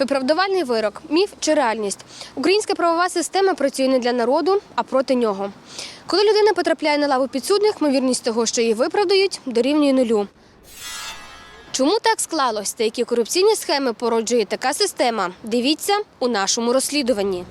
Виправдувальний вирок, міф чи реальність. Українська правова система працює не для народу, а проти нього. Коли людина потрапляє на лаву підсудних, ймовірність того, що її виправдають, дорівнює нулю. Чому так склалось та які корупційні схеми породжує така система? Дивіться у нашому розслідуванні.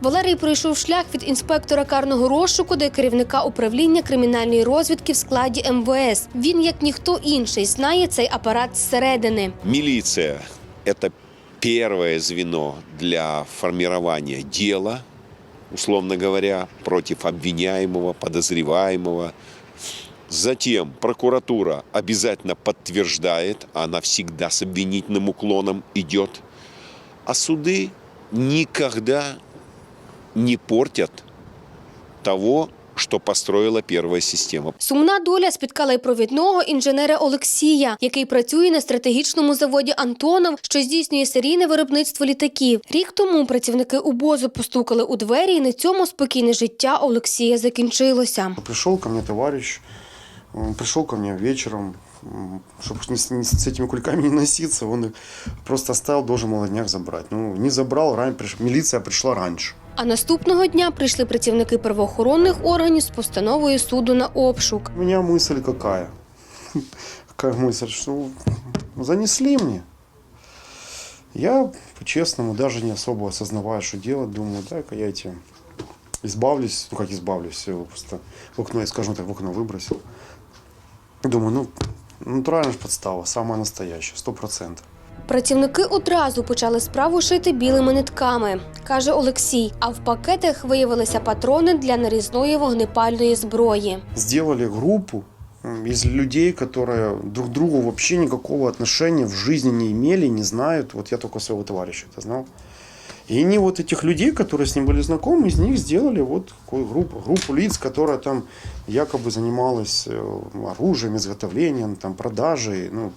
Валерій пройшов шлях від інспектора карного розшуку до керівника управління кримінальної розвідки в складі МВС. Він, як ніхто інший, знає цей апарат зсередини. Милиция – это первое звено для формирования дела, условно говоря, против обвиняемого, подозреваемого. Затем прокуратура обязательно подтверждает, она всегда с обвинительным уклоном идет. А суды никогда не портят того, что построила первая система. Сумна доля спіткала й провідного інженера Олексія, який працює на стратегічному заводі Антонов, що здійснює серійне виробництво літаків. Рік тому працівники УБОЗу постукали у двері, і на цьому спокійне життя Олексія закінчилося. Пришел ко мне товарищ, он пришел ко мне вечером, чтобы с этими кульками не носиться, он их просто оставил, должен молодняк забрать. Ну, не забрал, ран- милиция пришла раньше. А наступного дня прийшли працівники правоохоронних органів з постановою суду на обшук. У меня мысль какая? Какая мысль, что занесли мне. Я, по-честному, даже не особо осознавая, что делать, думаю, дай-ка я эти избавлюсь, ну как избавлюсь, я его просто в окно, я скажем так, в окно выбросил. Думаю, ну, натуральная же подстава, самая настоящая, сто процентов. Працівники одразу почали справу шити білими нитками, каже Олексій. А в пакетах виявилися патрони для нарізної вогнепальної зброї. Сделали группу м, из людей, которые друг к другу вообще никакого отношения в жизни не имели, не знают. Вот я только своего товарища это знал. И они вот этих людей, которые с ним были знакомы, из них сделали вот такую группу, группу лиц, которая там якобы занималась э, оружием, изготовлением, там, продажей, ну,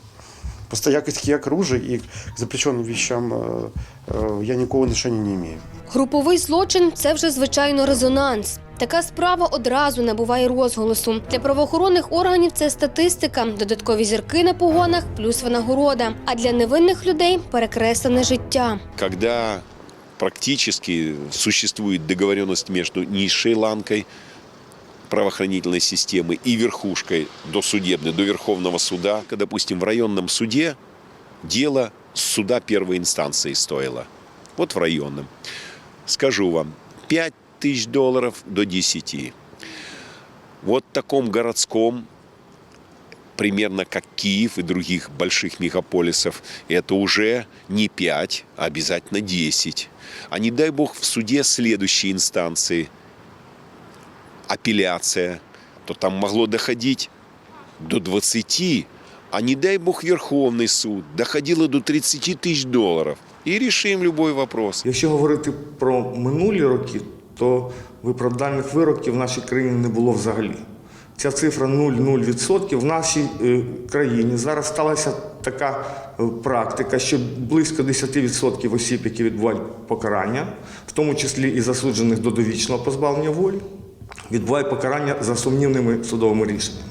Просто я к, я к оружию и к запрещенным вещам э, э, я никакого отношения не имею. Груповий злочин це вже звичайно резонанс. Така справа одразу набуває розголосу. Для правоохоронних органів це статистика, додаткові зірки на погонах, плюс винагорода. А для невинних людей перекреслене життя. Когда практически существует договоренность между низшей ланкой правоохранительной системы и верхушкой досудебной, до Верховного суда, когда, допустим, в районном суде дело с суда первой инстанции стоило. Вот в районном. Скажу вам, 5 тысяч долларов до 10. Вот в таком городском, примерно как Киев и других больших мегаполисов, это уже не 5, а обязательно 10. А не дай бог в суде следующей инстанции апелляция, то там могло доходить до 20, а не дай бог Верховный суд доходило до 30 тысяч долларов. И решим любой вопрос. Якщо говорити про минулі роки, то виправдальних вироків в нашій країні не було взагалі. Ця цифра 0,0%. В нашій е, країні зараз сталася така е, практика, що близько 10% осіб, які відбувають покарання, в тому числі і засуджених до довічного позбавлення волі, відбувають покарання за сумнівними судовими рішеннями.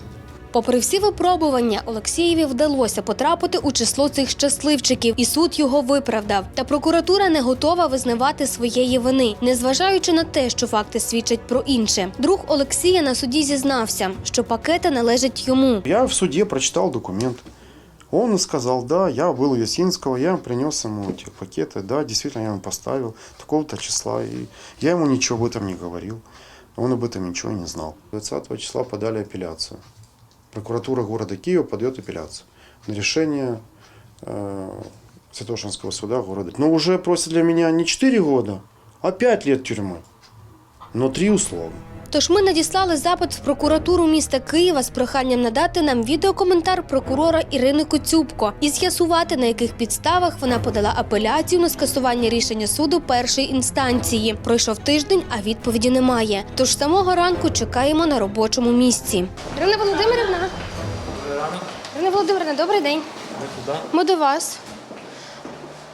Попри всі випробування, Олексієві вдалося потрапити у число цих щасливчиків, і суд його виправдав. Та прокуратура не готова визнавати своєї вини, незважаючи на те, що факти свідчать про інше. Друг Олексія на суді зізнався, що пакети належать йому. Я в суде прочитал документ. Он сказал, да, я был у Ясинского, я принес ему эти пакеты, да, действительно, я ему поставил такого-то числа, и я ему ничего об этом не говорил. Он об этом ничего не знал. 20 числа подали апелляцию. Прокуратура города Киева подает апелляцию на решение э, Святошинского суда города. Но уже просят для меня не 4 года, а 5 лет тюрьмы. Но 3 условно. Тож ми надіслали запит в прокуратуру міста Києва з проханням надати нам відеокоментар прокурора Ірини Коцюбко і з'ясувати, на яких підставах вона подала апеляцію на скасування рішення суду першої інстанції. Пройшов тиждень, а відповіді немає. Тож самого ранку чекаємо на робочому місці. Ірина Володимирівна. Ірина Володимирівна, добрий день. Ми до вас.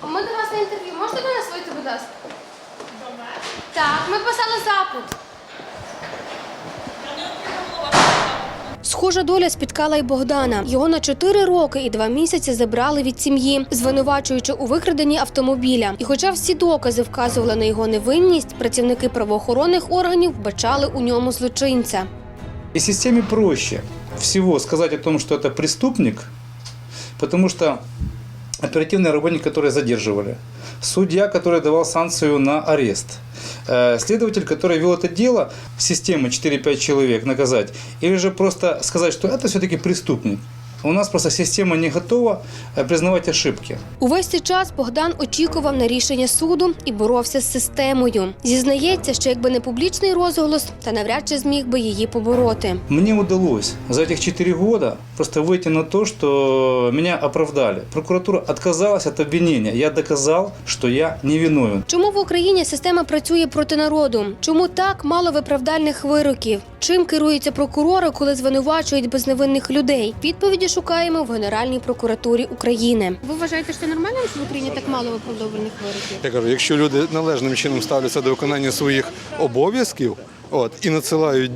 Ми до вас на інтерв'ю. Можете до нас вийти, будь ласка? Так, ми писали запит. Схожа доля спіткала й Богдана. Його на 4 роки і 2 місяці забрали від сім'ї, звинувачуючи у викраденні автомобіля. І хоча всі докази вказували на його невинність, працівники правоохоронних органів вбачали у ньому злочинця. И системе проще всего сказать о том, что это преступник, потому что оперативный работник, который задерживали, судья, который давал санкцию на арест, э, следователь, который вел это дело, система 4-5 человек наказать, или же просто сказать, что это все-таки преступник. У нас просто система не готова э, признавать ошибки. Увесь цей час Богдан очікував на рішення суду і боровся з системою. Зізнається, що якби не публічний розголос, та навряд чи зміг би її побороти. Мне удалось за этих 4 года просто выйти на то, что меня оправдали. Прокуратура отказалась от обвинения. Я доказал, что я невиновен. Чому в Україні система працює проти народу? Чому так мало виправдальних вироків? Чим керуються прокурори, коли звинувачують безневинних людей? Відповіді шукаємо в Генеральній прокуратурі України. Ви вважаєте, що це нормально, що в Україні так мало виправдовуваних вироків? Я кажу, якщо люди належним чином ставляться до виконання своїх обов'язків, от і надсилають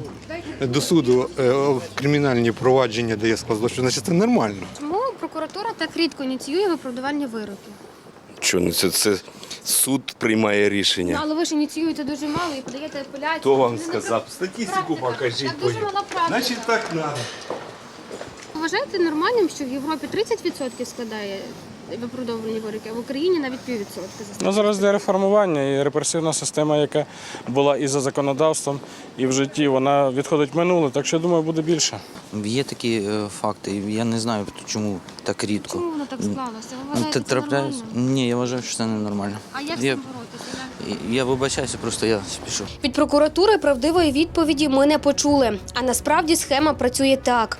до суду е, кримінальні провадження, де є склад злочину, значить це нормально. Чому прокуратура так рідко ініціює виправдування вироків? Що ну це, це суд приймає рішення. але ви ж ініціюєте дуже мало і подаєте апеляцію. Хто вам сказав? Статистику покажіть. Так дуже мала практика. Значить так треба. Вважаєте нормальним, що в Європі 30% складає виправдовувані вироки, а в Україні навіть піввідсотка. Ну, зараз для реформування і репресивна система, яка була і за законодавством, і в житті, вона відходить в минуле, так що я думаю, буде більше. Є такі е, факти, і я не знаю, чому так рідко. Чому воно так склалося? Ви вважаєте, це нормально? Ні, я вважаю, що це ненормально. А як з я, цим боротися? я, я вибачаюся, просто я спішу. Від прокуратури правдивої відповіді ми не почули. А насправді схема працює так.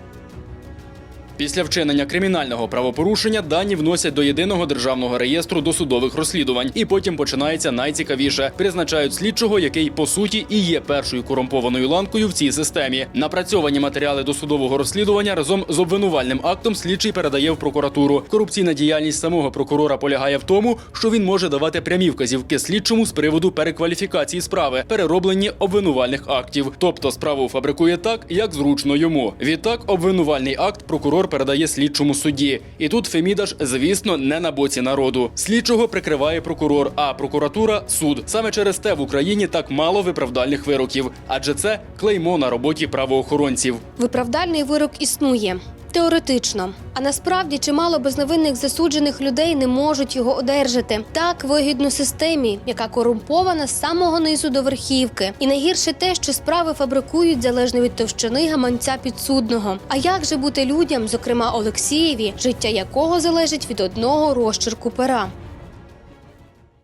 Після вчинення кримінального правопорушення дані вносять до єдиного державного реєстру досудових розслідувань, і потім починається найцікавіше. Призначають слідчого, який по суті і є першою корумпованою ланкою в цій системі. Напрацьовані матеріали досудового розслідування разом з обвинувальним актом слідчий передає в прокуратуру. Корупційна діяльність самого прокурора полягає в тому, що він може давати прямі вказівки слідчому з приводу перекваліфікації справи, перероблені обвинувальних актів. Тобто справу фабрикує так, як зручно йому. Відтак, обвинувальний акт прокурор передає слідчому суді. І тут Фемідаш, звісно, не на боці народу. Слідчого прикриває прокурор, а прокуратура суд. Саме через те в Україні так мало виправдальних вироків, адже це клеймо на роботі правоохоронців. Виправдальний вирок існує. Теоретично, а насправді чимало безневинних засуджених людей не можуть його одержати. Так вигідно системі, яка корумпована з самого низу до верхівки. І найгірше те, що справи фабрикують залежно від товщини гаманця підсудного. А як же бути людям, зокрема Олексієві, життя якого залежить від одного розчерку пера?